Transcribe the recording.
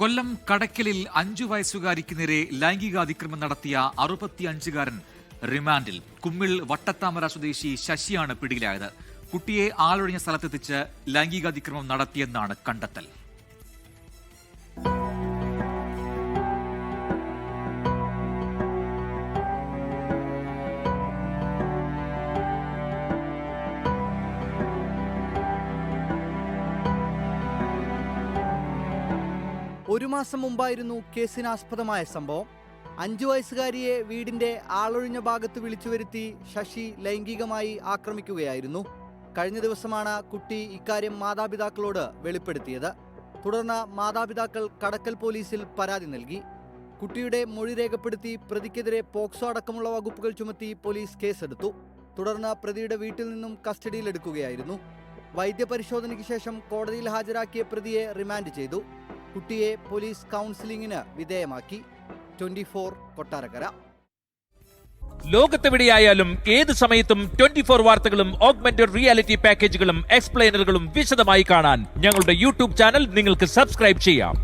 കൊല്ലം കടക്കലിൽ അഞ്ചു വയസ്സുകാരിക്ക് നേരെ ലൈംഗികാതിക്രമം നടത്തിയ അറുപത്തിയഞ്ചുകാരൻ റിമാൻഡിൽ കുമ്മിൾ വട്ടത്താമര സ്വദേശി ശശിയാണ് പിടിയിലായത്. കുട്ടിയെ ആളൊഴിഞ്ഞ സ്ഥലത്തെത്തിച്ച് ലൈംഗികാതിക്രമം നടത്തിയെന്നാണ് കണ്ടെത്തൽ. ഒരു മാസം മുമ്പായിരുന്നു കേസിനാസ്പദമായ സംഭവം. അഞ്ചു വയസ്സുകാരിയെ വീടിന്റെ ആളൊഴിഞ്ഞ ഭാഗത്ത് വിളിച്ചു വരുത്തി ശശി ലൈംഗികമായി ആക്രമിക്കുകയായിരുന്നു. കഴിഞ്ഞ ദിവസമാണ് കുട്ടി ഇക്കാര്യം മാതാപിതാക്കളോട് വെളിപ്പെടുത്തിയത്. തുടർന്ന് മാതാപിതാക്കൾ കടക്കൽ പോലീസിൽ പരാതി നൽകി. കുട്ടിയുടെ മൊഴി രേഖപ്പെടുത്തി പ്രതിക്കെതിരെ പോക്സോ അടക്കമുള്ള വകുപ്പുകൾ ചുമത്തി പോലീസ് കേസെടുത്തു. തുടർന്ന് പ്രതിയുടെ വീട്ടിൽ നിന്നും കസ്റ്റഡിയിലെടുക്കുകയായിരുന്നു. വൈദ്യപരിശോധനയ്ക്ക് ശേഷം കോടതിയിൽ ഹാജരാക്കിയ പ്രതിയെ റിമാൻഡ് ചെയ്തു. കുട്ടിയെ പോലീസ് കൗൺസിലിംഗിന് വിധേയമാക്കി. Twenty four Kottarakkara. ലോകത്തെവിടെയായാലും ഏത് സമയത്തും ട്വന്റി ഫോർ വാർത്തകളും ഓഗ്മെന്റഡ് റിയാലിറ്റി പാക്കേജുകളും എക്സ്പ്ലെയിനറുകളും വിശദമായി കാണാൻ ഞങ്ങളുടെ യൂട്യൂബ് ചാനൽ നിങ്ങൾക്ക് സബ്സ്ക്രൈബ് ചെയ്യാം.